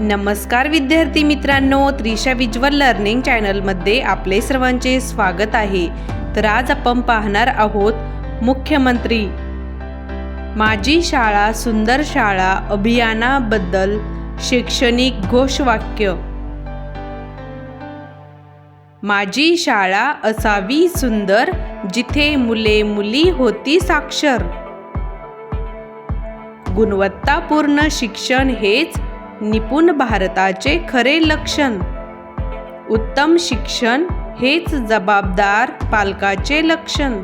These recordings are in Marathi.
नमस्कार विद्यार्थी मित्रांनो त्रिशा विज्युअल लर्निंग चॅनलमध्ये आपले सर्वांचे स्वागत आहे. तर आज आपण पाहणार आहोत मुख्यमंत्री माझी शाळा सुंदर शाळा अभियानाबद्दल शैक्षणिक घोषवाक्य. माझी शाळा असावी सुंदर जिथे मुले मुली होती साक्षर. गुणवत्तापूर्ण शिक्षण हेच निपुण भारताचे खरे लक्षण. उत्तम शिक्षण हेच जबाबदार पालकाचे लक्षण.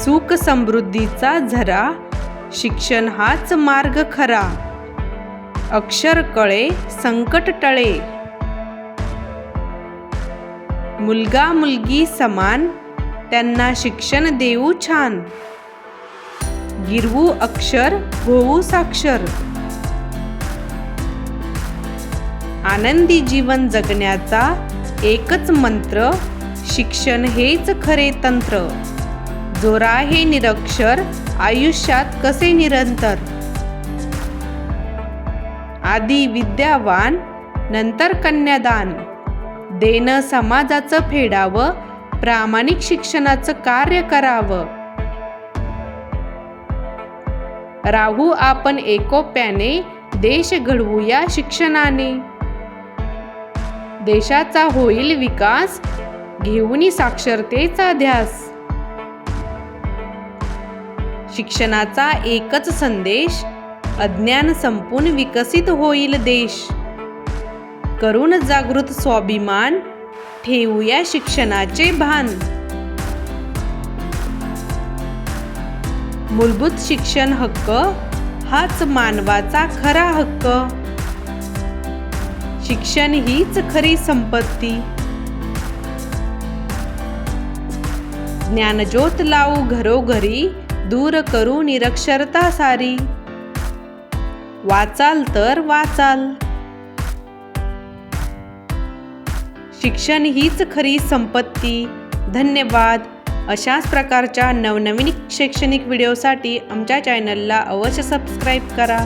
सुख समृद्धीचा झरा शिक्षण हाच मार्ग खरा. अक्षर कळे संकट टळे. मुलगा मुलगी समान त्यांना शिक्षण देऊ छान. गिरवू अक्षर होऊ साक्षर. आनंदी जीवन जगण्याचा एकच मंत्र शिक्षण हेच खरे तंत्र. जोरा हे निरक्षर आयुष्यात कसे निरंतर? आधी विद्यावान नंतर कन्यादान. देणं समाजाचं फेडावं प्रामाणिक शिक्षणाचं कार्य करावं. राहू आपण एकोप्याने देश घडवूया शिक्षणाने. देशाचा होईल विकास घेऊन साक्षरतेचा ध्यास. शिक्षणाचा एकच संदेश अज्ञान संपून विकसित होईल देश. करून जागृत स्वाभिमान ठेवूया शिक्षणाचे भान. मूलभूत शिक्षण हक्क हाच मानवाचा खरा हक्क. शिक्षण हीच खरी संपत्ती. ज्ञानज्योत लावू घरोघरी दूर करू निरक्षरता सारी. वाचाल तर वाचाल. शिक्षण हीच खरी संपत्ती. धन्यवाद. अशाच प्रकारच्या नवनवीन शैक्षणिक व्हिडिओसाठी आमच्या चॅनलला अवश्य सबस्क्राईब करा.